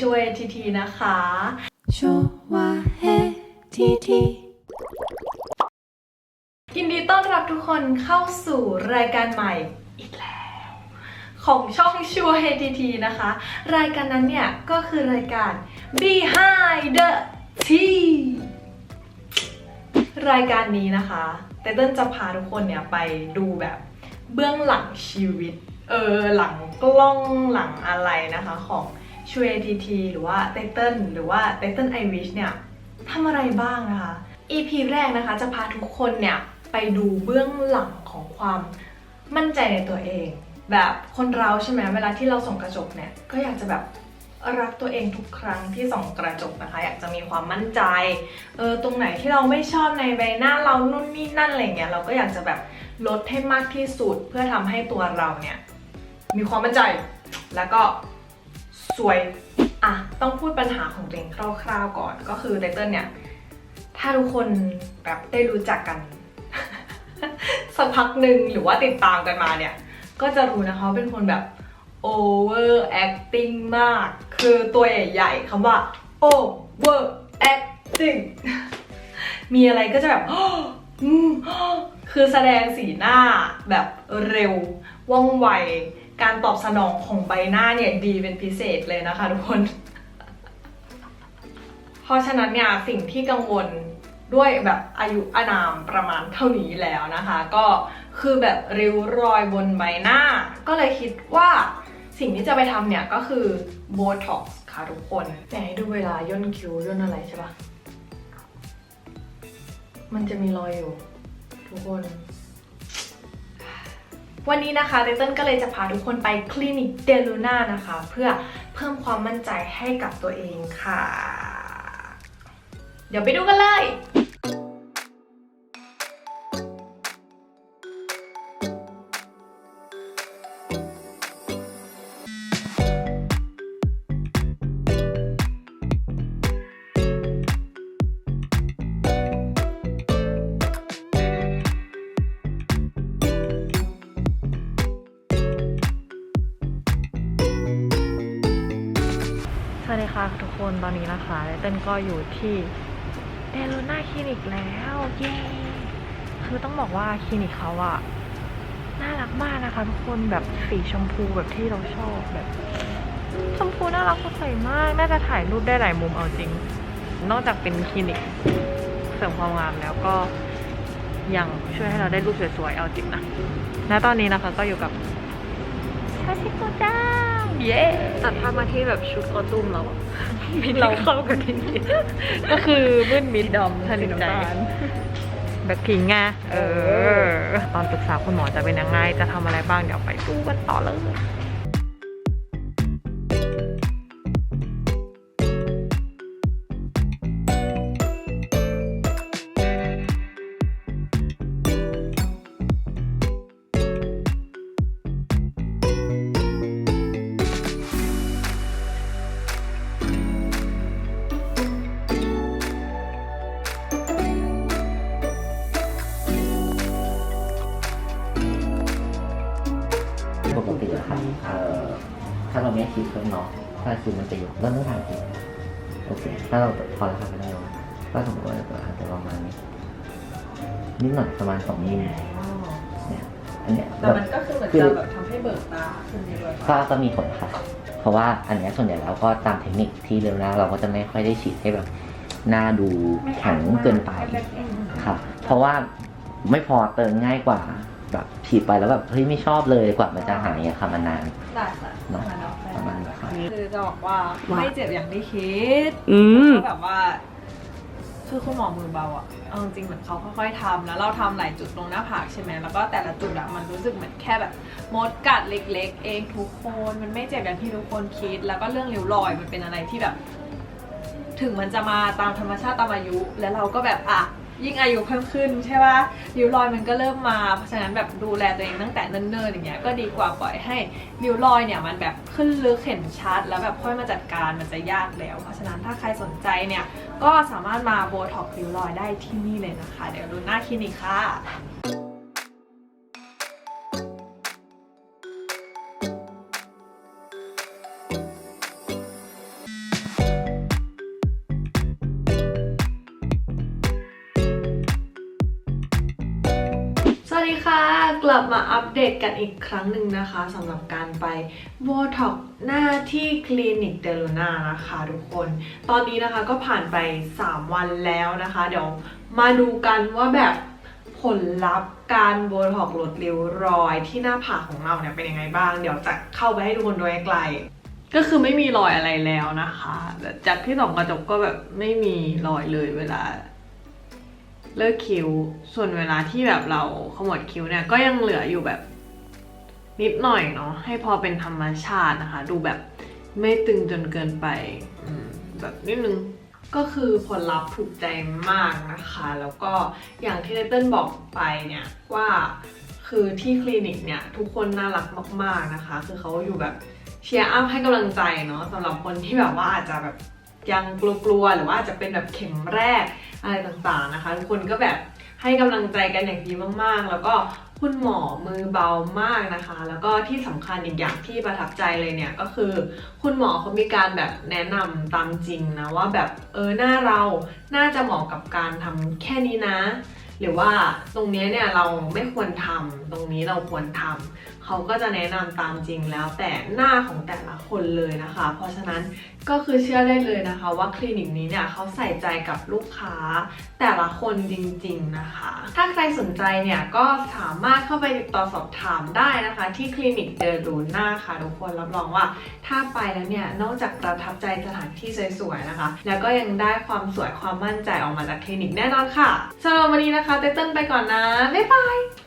ช่วยทีทีนะคะชวเฮทีทียินดีต้อนรับทุกคนเข้าสู่รายการใหม่อีกแล้ว ของช่องชัวเฮทีทีนะคะ รายการนั้นเนี่ย ก็คือรายการ Behind the Tea รายการนี้นะคะแต่เติ้ลจะพาทุกคนเนี่ยไปดูแบบเบื้องหลังชีวิต เออหลังกล้องหลังอะไรนะคะของ ชัว HTT หรือว่าไตเติ้ลหรือว่าไตเติ้ลไอวิชเนี่ยทำอะไรบ้างนะคะ EP แรกนะคะจะพาทุกคนเนี่ยไปดูเบื้องหลังของความมั่นใจในตัวเอง แบบคนเราใช่ไหมเวลาที่เราส่องกระจกเนี่ยก็อยากจะแบบรักตัวเองทุกครั้งที่ส่องกระจกนะคะ อยากจะมีความมั่นใจเออตรงไหนที่เราไม่ชอบในใบหน้าเรานู่นนี่นั่นอะไรเงี้ยเราก็อยากจะแบบลดให้มากที่สุดเพื่อทำให้ตัวเราเนี่ยมีความมั่นใจแล้วก็ สวยอะต้องพูดปัญหาของตัวเองคร่าวๆก่อน ก็คือไตเติ้ลเนี่ย ถ้าทุกคนแบบได้รู้จักกัน สักพักหนึ่งหรือว่าติดตามกันมาเนี่ย ก็จะรู้นะคะเป็นคนแบบ over acting มาก คือตัวใหญ่ๆคำว่า over acting มีอะไรก็จะแบบอืมคือแสดงสีหน้าแบบเร็วว่องไว การตอบสนองของใบหน้าเนี่ยดีเป็นพิเศษเลยนะคะทุกคน เพราะฉะนั้นเนี่ยสิ่งที่กังวลด้วยแบบอายุอานามประมาณเท่านี้แล้วนะคะ ก็คือแบบริ้วรอยบนใบหน้า ก็เลยคิดว่าสิ่งที่จะไปทำเนี่ยก็คือโบท็อกซ์ค่ะทุกคนแต่ให้ดูเวลาย่นคิ้วย่นอะไรใช่ปะมันจะมีรอยอยู่ ทุกคน วันนี้นะคะไตเติ้ลก็เลยจะพาทุกคนไปคลินิกเดลูน่านะคะ เพื่อเพิ่มความมั่นใจให้กับตัวเองค่ะ เดี๋ยวไปดูกันเลย วัสดีค่ะทุกคนตอนนี้นะคะเติ้ลก็อยู่ที่เดลูน่าคลินิกแล้วเย้คือต้องบอกว่าคลินิกเขาอะน่ารักมากนะคะ ทุกคนแบบสีชมพูแบบที่เราชอบแบบ ชมพูน่ารักสดใสมาก น่าจะถ่ายรูปได้หลายมุมเอาจริง นอกจากเป็นคลินิกเสริมความงามแล้วก็ยังช่วยให้เราได้รูปสวยๆเอาจริงนะณตอนนี้นะคะก็อยู่กับชาชิโกจ้า เย้ตัดภาพมาที่แบบชุดคอตุ้มเราอะเราเข้ากันทีก็คือมืดมิดดำทันสีใจน้ำตาลแบ็คพิงไงเออ ตอนปรึกษาคุณหมอจะเป็นยังไง จะทำอะไรบ้าง เดี๋ยวไปดูกันต่อเลย ปกติอะครับเอ่อถ้าเราไม่ฉีดเครื่องน็อกถ้าคือมันจะอยู่เริ่มต้นทางคือโอเค ถ้าเราพอแล้วครับไม่ได้ว่าถ้าสมมติว่าเราอาจจะประมาณนี้นิดหน่อยประมาณสองมิลเนี่ยอันเนี้ยแต่มันก็คือเหมือนจะแบบทำให้เบิกตาขึ้นในด้วยก็ก็มีผลค่ะ เพราะว่าอันเนี้ยส่วนใหญ่แล้วก็ตามเทคนิคที่เร็วนะเราก็จะไม่ค่อยได้ฉีดให้แบบหน้าดูแข็งเกินไปครับเพราะว่าไม่พอเติมง่ายกว่าแบบ ฉีดไปแล้วแบบเฮ้ยไม่ชอบเลยกว่ามันจะหายอะค่ะมันนานได้ค่ะเนาะประมาณนี้ครับคือจะบอกว่าไม่เจ็บอย่างที่คิดอืม ก็แบบว่าคือคุณหมอมือเบาอะเอาจริงๆเหมือนเขาค่อยๆทำแล้วเราทำหลายจุดตรงหน้าผากใช่ไหมแล้วก็แต่ละจุดอะมันรู้สึกเหมือนแค่แบบมดกัดเล็ก ๆ เองทุกคนมันไม่เจ็บอย่างที่ทุกคนคิด แล้วก็เรื่องริ้วรอยมันเป็นอะไรที่แบบ ถึงมันจะมาตามธรรมชาติตามอายุ แล้วเราก็แบบอะ ยิ่งอายุเพิ่มขึ้นใช่ปะริ้วรอยมันก็เริ่มมา เพราะฉะนั้นแบบดูแลตัวเองตั้งแต่เนิ่นๆอย่างเงี้ยก็ดีกว่าปล่อยให้ริ้วรอยเนี่ยมันแบบขึ้นลึกเห็นชัด แล้วแบบค่อยมาจัดการมันจะยากแล้ว เพราะฉะนั้นถ้าใครสนใจเนี่ยก็สามารถมาโบท็อกริ้วรอยได้ที่นี่เลยนะคะ เดี๋ยวดูหน้าคลินิกค่ะ ลับมาอัปเดตกันอีกครั้งหนึ่งนะคะสำหรับการไปโบท็อกหน้าที่คลินิกเดลูน่านะคะทุกคน ตอนนี้นะคะก็ผ่านไป 3 วันแล้วนะคะ เดี๋ยวมาดูกันว่าแบบผลลัพธ์การโบท็อกลดริ้วรอยที่หน้าผากของเราเนี่ยเป็นยังไงบ้าง เดี๋ยวจะเข้าไปให้ทุกคนดูใกลก็คือไม่มีรอยอะไรแล้วนะคะ จากที่ส่องกระจกก็แบบไม่มีรอยเลยเวลา เลิกคิว ส่วนเวลาที่แบบเราขมวดคิ้วเนี่ยก็ยังเหลืออยู่แบบนิดหน่อยเนาะให้พอเป็นธรรมชาตินะคะ ดูแบบไม่ตึงจนเกินไปแบบนิดนึงก็คือผลลัพธ์ถูกใจมากนะคะ แล้วก็อย่างที่เต้นบอกไปเนี่ยว่าคือที่คลินิกเนี่ยทุกคนน่ารักมาก ๆนะคะ คือเขาอยู่แบบเชียร์อัพให้กำลังใจเนาะสำหรับคนที่แบบว่าอาจจะแบบยังกลัวๆหรือว่าอาจจะเป็นแบบเข็มแรก อะไรต่างๆนะคะ ทุกคนก็แบบให้กำลังใจกันอย่างดีมากๆ แล้วก็คุณหมอมือเบามากนะคะ แล้วก็ที่สำคัญอีกอย่างที่ประทับใจเลยเนี่ยก็คือ คุณหมอเขามีการแบบแนะนำตามจริงนะว่าแบบเออหน้าเราน่าจะเหมาะกับการทำแค่นี้นะ หรือว่าตรงนี้เนี่ยเราไม่ควรทำตรงนี้เราควรทำ เขาก็จะแนะนำตามจริงแล้วแต่หน้าของแต่ละคนเลยนะคะ เพราะฉะนั้นก็คือเชื่อได้เลยนะคะว่าคลินิกนี้เนี่ยเขาใส่ใจกับลูกค้าแต่ละคนจริงๆนะคะ ถ้าใครสนใจเนี่ยก็สามารถเข้าไปติดต่อสอบถามได้นะคะ ที่คลินิกเดลูน่าค่ะทุกคนรับรองว่าถ้าไปแล้วเนี่ยนอกจากประทับใจสถานที่สวยๆนะคะ แล้วก็ยังได้ความสวยความมั่นใจออกมาจากคลินิกแน่นอนค่ะสำหรับวันนี้นะคะเต้นๆไปก่อนนะบ๊ายบาย